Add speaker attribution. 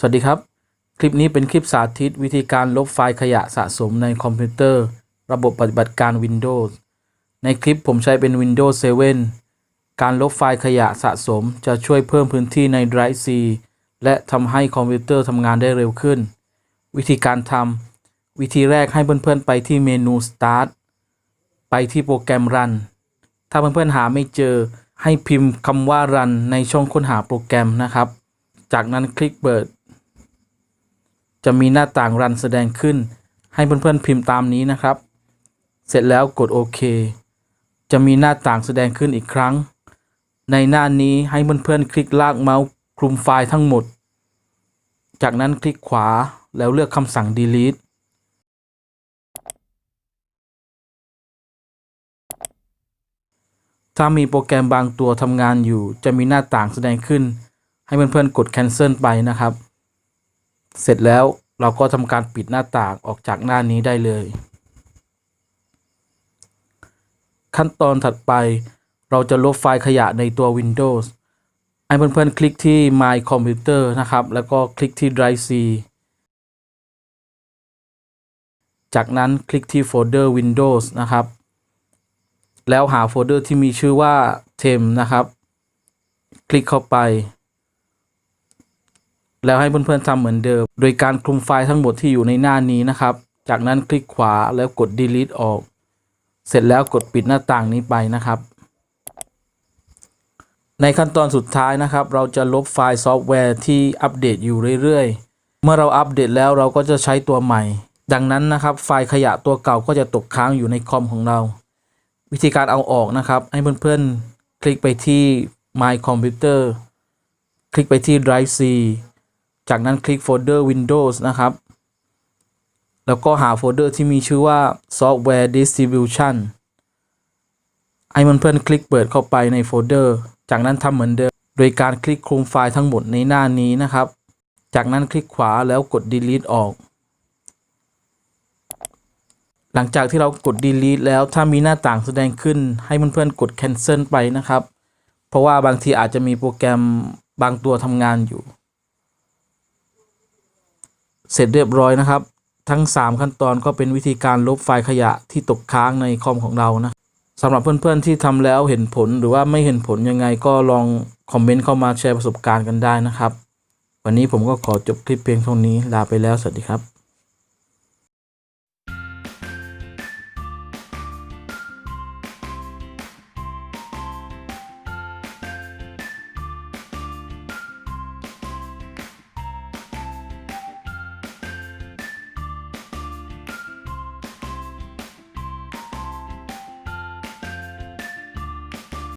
Speaker 1: สวัสดีครับ คลิปนี้เป็นคลิปสาธิตวิธีการลบไฟล์ขยะสะสมในคอมพิวเตอร์ ระบบปฏิบัติการ Windows ในคลิปผมใช้เป็น Windows 7 การลบไฟล์ขยะสะสมจะช่วยเพิ่มพื้นที่ใน Drive C และทำให้คอมพิวเตอร์ทำงานได้เร็วขึ้น วิธีการทำวิธีแรกให้เพื่อนๆไปที่เมนู Start ไปที่โปรแกรม Run ถ้าเพื่อนๆหาไม่เจอให้พิมพ์คำว่า Run ในช่องค้นหาโปรแกรมนะครับ จากนั้นคลิกเปิด จะมีหน้าต่างรันแสดงขึ้น ให้เพื่อนๆพิมพ์ตามนี้นะครับ เสร็จแล้วกดโอเค จะมีหน้าต่างแสดงขึ้นอีกครั้ง ในหน้านี้ให้เพื่อนๆคลิกลากเมาส์คลุมไฟล์ทั้งหมด จากนั้นคลิกขวาแล้วเลือกคำสั่ง delete ถ้ามีโปรแกรมบางตัวทำงานอยู่ จะมีหน้าต่างแสดงขึ้น ให้เพื่อนๆกด cancel ไปนะครับ เสร็จแล้วเราก็ทำการปิดหน้าต่างออกจากหน้านี้ได้เลย ขั้นตอนถัดไปเราจะลบไฟล์ขยะในตัว Windows ให้เพื่อนๆคลิกที่ My Computer นะครับ แล้วก็คลิกที่ Drive C จากนั้นคลิกที่โฟลเดอร์ Windows นะครับ แล้วหาโฟลเดอร์ที่มีชื่อว่า Tem นะครับ คลิกเข้าไป แล้วให้เพื่อนๆทำเหมือนเดิม โดยการคลุมไฟล์ทั้งหมดที่อยู่ในหน้านี้นะครับ จากนั้นคลิกขวาแล้วกด delete ออก เสร็จแล้วกดปิดหน้าต่างนี้ไปนะครับ ในขั้นตอนสุดท้ายนะครับ เราจะลบไฟล์ซอฟต์แวร์ที่อัปเดตอยู่เรื่อยๆ เมื่อเราอัปเดตแล้วเราก็จะใช้ตัวใหม่ ดังนั้นนะครับ ไฟล์ขยะตัวเก่าก็จะตกค้างอยู่ในคอมของเรา วิธีการเอาออกนะครับ ให้เพื่อนๆ คลิกไปที่ My Computer คลิกไปที่ Drive C จากนั้นคลิกโฟลเดอร์ Windows นะครับ แล้วก็หาโฟลเดอร์ที่มีชื่อว่า Software Distribution ให้มันเพื่อนคลิกเปิดเข้าไปในโฟลเดอร์ จากนั้นทำเหมือนเดิม โดยการคลิกคลุมไฟล์ทั้งหมดในหน้านี้นะครับ จากนั้นคลิกขวาแล้วกด delete ออก หลังจากที่เรากด delete แล้วถ้ามีหน้าต่างแสดงขึ้น ให้เพื่อนๆกด cancel ไปนะครับ เพราะว่าบางทีอาจจะมีโปรแกรมบางตัวทำงานอยู่ เสร็จเรียบร้อยนะครับ ทั้ง 3 ขั้นตอนก็เป็นวิธีการลบไฟล์ขยะที่ตกค้างในคอมของเรานะสำหรับเพื่อนๆที่ทำแล้วเห็นผลหรือว่าไม่เห็นผลยังไงก็ลองคอมเมนต์เข้ามาแชร์ประสบการณ์กันได้นะครับ วันนี้ผมก็ขอจบคลิปเพียงเท่านี้ลาไปแล้วสวัสดีครับ